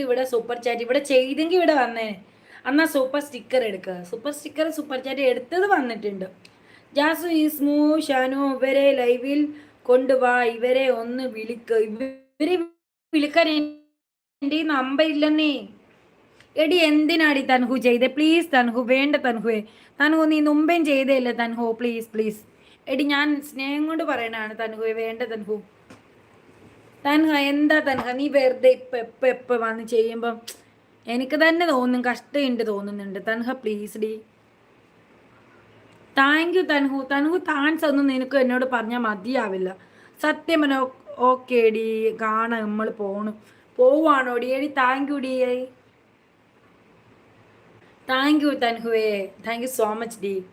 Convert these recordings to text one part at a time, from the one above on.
ഇവിടെ super chat ഇവിടെ ചെയ്തെങ്കിൽ ഇവിടെ വന്നേ. എന്നാൽ സൂപ്പർ സ്റ്റിക്കർ എടുക്കുക സൂപ്പർ സ്റ്റിക്കർ സൂപ്പർ ചാറ്റ് എടുത്തത് വന്നിട്ടുണ്ട്. ജാസു ഈ സ്മൂ ഷാനു ഇവരെ ലൈവിൽ കൊണ്ടുവാ ഇവരെ ഒന്ന് വിളിക്ക. ഇവരെ വിളിക്കാൻ എന്റെ നമ്പർ ഇല്ലെന്നേ. എടി എന്തിനാടി തൻഹു ചെയ്തേ? പ്ലീസ് തൻഹു വേണ്ട തൻഹുവേ. തൻഹു നീ മുമ്പേം ചെയ്തേല്ലേ തൻഹു? പ്ലീസ് പ്ലീസ് എടി ഞാൻ സ്നേഹം കൊണ്ട് പറയണാണ് തൻഹുവേ വേണ്ട തൻഹു. തൻഹ എന്താ തൻഹ? നീ വെറുതെ ഇപ്പം എപ്പം എപ്പം വന്ന് ചെയ്യുമ്പം എനിക്ക് തന്നെ തോന്നും കഷ്ടമുണ്ട് തോന്നുന്നുണ്ട്. Tanha please D. Thank you Thanhu. Thanhu thanks ഒന്നും നിനക്ക് എന്നോട് പറഞ്ഞാൽ മതിയാവില്ല. സത്യം പറഞ്ഞ ഓക്കെ ഡി. കാണാം നമ്മൾ പോണു. പോവാണോ ഡി? എടി താങ്ക് യു ഡി. ഐ താങ്ക് യു തൻഹുവേ. താങ്ക് യു സോ മച്ച് ഡി.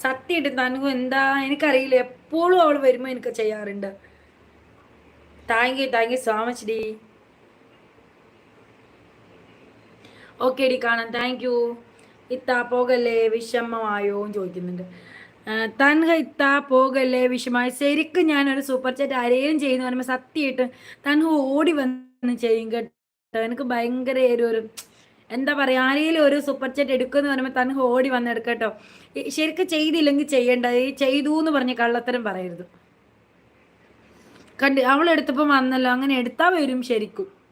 സത്യമായിട്ട് തൻഹു എന്താ? എനിക്കറിയില്ല. എപ്പോഴും അവൾ വരുമ്പോൾ എനിക്ക് ചെയ്യാറുണ്ട്. Thank you thank you so much D. Okay ഡി കാണാം. Thank you. ഇത്താ പോകല്ലേ വിഷമമായോ എന്ന് ചോദിക്കുന്നുണ്ട്. തൻഹ ഇത്താ പോകല്ലേ വിഷമായി ശരിക്കും ഞാനൊരു സൂപ്പർ ചാറ്റ് ആരെയും ചെയ്യുന്ന പറയുമ്പോൾ സത്യമായിട്ട് തൻഹ ഓടി വന്ന് ചെയ്യും കേട്ടോ. എനിക്ക് ഭയങ്കര ഒരു എന്താ പറയുക ആരെങ്കിലും ഒരു സൂപ്പർ ചാറ്റ് എടുക്കുമെന്ന് പറയുമ്പോൾ തൻഹ ഓടി വന്ന് എടുക്കട്ടോ ശരിക്കും ചെയ്തില്ലെങ്കിൽ ചെയ്യേണ്ടത് ഈ ചെയ്തു എന്ന് പറഞ്ഞ് കള്ളത്തരം പറയരുത്. കണ്ട് അവൾ എടുത്തപ്പോൾ വന്നല്ലോ. അങ്ങനെ എടുത്താൽ വരും ശരിക്കും.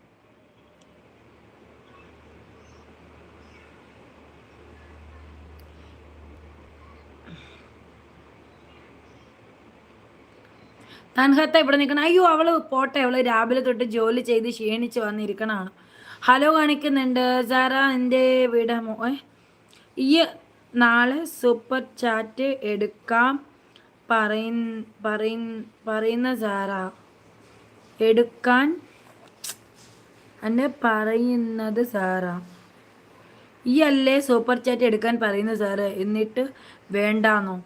തൻഹത്ത ഇവിടെ നിൽക്കണം. അയ്യോ അവൾ പോട്ടെ. അവൾ രാവിലെ തൊട്ട് ജോലി ചെയ്ത് ക്ഷീണിച്ച് വന്നിരിക്കണാണ്. ഹലോ കാണിക്കുന്നുണ്ട്. സാറ എന്റെ വീട് ഏ? ഈ നാളെ സൂപ്പർ ചാറ്റ് എടുക്കാം. പറയുന്ന സാറാ. എടുക്കാൻ എന്നെ പറയുന്നത് സാറാ. ഈ അല്ലേ സൂപ്പർ ചാറ്റ് എടുക്കാൻ പറയുന്നത് സാറ്? എന്നിട്ട് വേണ്ടാന്നോ?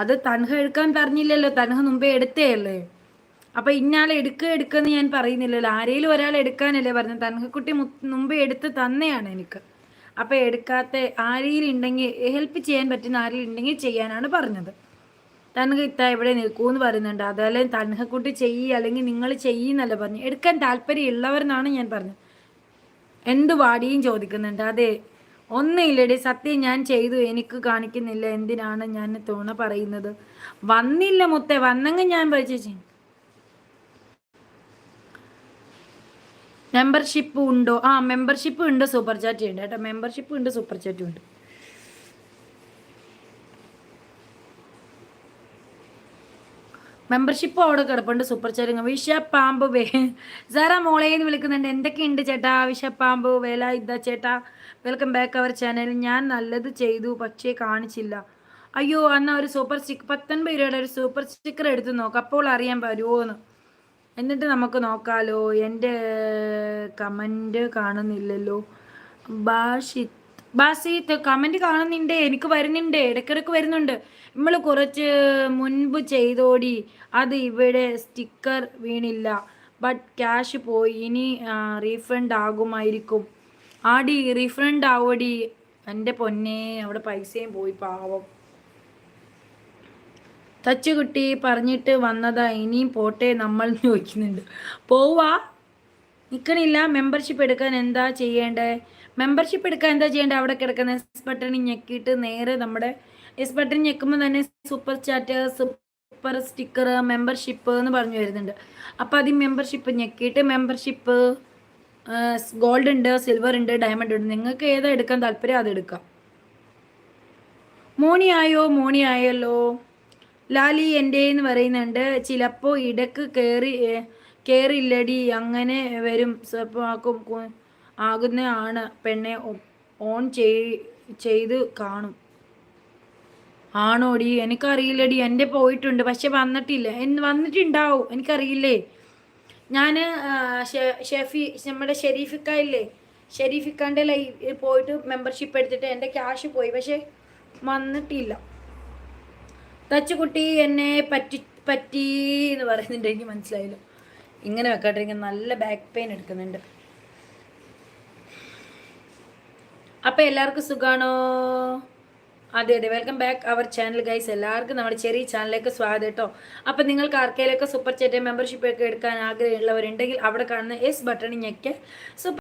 അത് തൻഹ എടുക്കാൻ പറഞ്ഞില്ലല്ലോ. തൻഹ മുമ്പേ എടുത്തേ അല്ലേ അപ്പൊ ഇന്നാളെ എടുക്കുക എടുക്കുന്ന ഞാൻ പറയുന്നില്ലല്ലോ. ആരെങ്കിലും ഒരാൾ എടുക്കാനല്ലേ പറഞ്ഞത്. തൻഹക്കുട്ടി മുമ്പേ എടുത്ത് തന്നെയാണ് എനിക്ക്. അപ്പൊ എടുക്കാത്ത ആരെങ്കിലും ഉണ്ടെങ്കിൽ ഹെൽപ്പ് ചെയ്യാൻ പറ്റുന്ന ആരെങ്കിലും ഉണ്ടെങ്കിൽ ചെയ്യാനാണ് പറഞ്ഞത്. തൻഹ ഇത്ത ഇവിടെ നിൽക്കൂന്ന് പറയുന്നുണ്ട്. അതല്ലേ തൻഹക്കുട്ടി ചെയ്യ അല്ലെങ്കിൽ നിങ്ങൾ ചെയ്യുന്നല്ല പറഞ്ഞു. എടുക്കാൻ താല്പര്യം ഉള്ളവരെന്നാണ് ഞാൻ പറഞ്ഞത്. എന്ത് വാടിയും ചോദിക്കുന്നുണ്ട്. അതെ ഒന്നുമില്ലടി സത്യം ഞാൻ ചെയ്തു എനിക്ക് കാണിക്കുന്നില്ല. എന്തിനാണ് ഞാൻ തോണ പറയുന്നത്? വന്നില്ല മുത്തേ വന്നെങ്കിൽ ഞാൻ പറിച്ചു മെമ്പർഷിപ്പ് ഉണ്ടോ? ആ മെമ്പർഷിപ്പ് ഉണ്ട് സൂപ്പർ ചാറ്റ് ഉണ്ട് കേട്ടോ. മെമ്പർഷിപ്പ് ഉണ്ട് സൂപ്പർ ചാറ്റും ഉണ്ട്. മെമ്പർഷിപ്പ് അവിടെ കിടപ്പുണ്ട്. സൂപ്പർ ചാറ്റ് വിഷപ്പാമ്പ് വേ സാറാ മോളെ എന്ന് വിളിക്കുന്നുണ്ട്. എന്തൊക്കെയുണ്ട് ചേട്ടാ? വിഷപ്പാമ്പ് വേല ഇതാ ചേട്ടാ. വെൽക്കം ബാക്ക് അവർ ചാനൽ ഞാൻ നല്ലത് ചെയ്തു പക്ഷേ കാണിച്ചില്ല. അയ്യോ അന്ന് ഒരു സൂപ്പർ സ്റ്റിക്ക് പത്തൊൻപത് രൂപയുടെ ഒരു സൂപ്പർ സ്റ്റിക്കർ എടുത്ത് നോക്കാം. അപ്പോൾ അറിയാൻ വരുമോ എന്ന് എന്നിട്ട് നമുക്ക് നോക്കാലോ. എന്റെ കമന്റ് കാണുന്നില്ലല്ലോ. ബാഷിത്ത്. ബാസിത്ത് കമന്റ് കാണുന്നുണ്ട് എനിക്ക് വരുന്നുണ്ട് ഇടയ്ക്കിടയ്ക്ക് വരുന്നുണ്ട്. നമ്മൾ കുറച്ച് മുൻപ് ചെയ്തോടി അത് ഇവിടെ സ്റ്റിക്കർ വീണില്ല. ബട്ട് ക്യാഷ് പോയി ഇനി റീഫണ്ട് ആകുമായിരിക്കും. ആടി റീഫണ്ട് ആവോടി. എന്റെ പൊന്നെ അവിടെ പൈസയും പോയി പാവം. തച്ചുകുട്ടി പറഞ്ഞിട്ട് വന്നതാ ഇനിയും പോട്ടെ നമ്മൾ ചോദിക്കുന്നുണ്ട്. പോവാ. നിൽക്കണില്ല മെമ്പർഷിപ്പ് എടുക്കാൻ എന്താ ചെയ്യേണ്ടത് മെമ്പർഷിപ്പ് എടുക്കാൻ എന്താ ചെയ്യേണ്ടത് അവിടെ കിടക്കുന്ന എസ് ബട്ടൺ ഞെക്കിയിട്ട് നേരെ നമ്മുടെ എസ് ബട്ടൺ ഞെക്കുമ്പോൾ തന്നെ super chat super sticker membership എന്ന് പറഞ്ഞു വരുന്നുണ്ട്. അപ്പോൾ അത് മെമ്പർഷിപ്പ് ഞെക്കിയിട്ട് മെമ്പർഷിപ്പ് ഗോൾഡ് ഉണ്ട് സിൽവർ ഉണ്ട് ഡയമണ്ട് ഉണ്ട്. നിങ്ങൾക്ക് ഏതാ എടുക്കാൻ താല്പര്യം അത് എടുക്കാം. മോണി ആയോ? മോണി ആയല്ലോ. ലാലി എന്റെ എന്ന് പറയുന്നുണ്ട്. ചിലപ്പോൾ ഇടയ്ക്ക് കയറി കയറില്ലടി അങ്ങനെ വരും. സ്വപ്നമാക്കും ആകുന്ന ആണ്. പെണ്ണെ ഓൺ ചെയ് ചെയ്ത് കാണും. ആണോടി? എനിക്കറിയില്ലടി. എന്റെ പോയിട്ടുണ്ട്. പക്ഷെ വന്നിട്ടില്ല. എന്ന് വന്നിട്ടുണ്ടാവും. എനിക്കറിയില്ലേ? ഞാൻ ഷെഫി നമ്മുടെ ഷെരീഫിക്ക ഇല്ലേ ഷെരീഫിക്കാന്റെ ലൈ പോയിട്ട് മെമ്പർഷിപ്പ് എടുത്തിട്ട് എന്റെ ക്യാഷ് പോയി. പക്ഷെ വന്നിട്ടില്ല. തച്ചുകുട്ടി എന്നെ പറ്റി പറ്റി എന്ന് പറയുന്നുണ്ട്. എനിക്ക് മനസ്സിലായില്ല. ഇങ്ങനെ വെക്കാട്ടിരിക്കും നല്ല ബാക്ക് പെയിൻ എടുക്കുന്നുണ്ട്. അപ്പം എല്ലാവർക്കും സുഖാണോ? അതെ അതെ. Welcome back our channel guys എല്ലാവർക്കും നമ്മുടെ ചെറിയ ചാനലിലേക്ക് സ്വാഗതം കേട്ടോ. അപ്പം നിങ്ങൾക്ക് ആർക്കെങ്കിലൊക്കെ സൂപ്പർ ചാറ്റ് മെമ്പർഷിപ്പ് ഒക്കെ എടുക്കാൻ ആഗ്രഹമുള്ളവരുണ്ടെങ്കിൽ അവിടെ കാണുന്ന എസ് ബട്ടൺ ഞെക്ക് സൂപ്പർ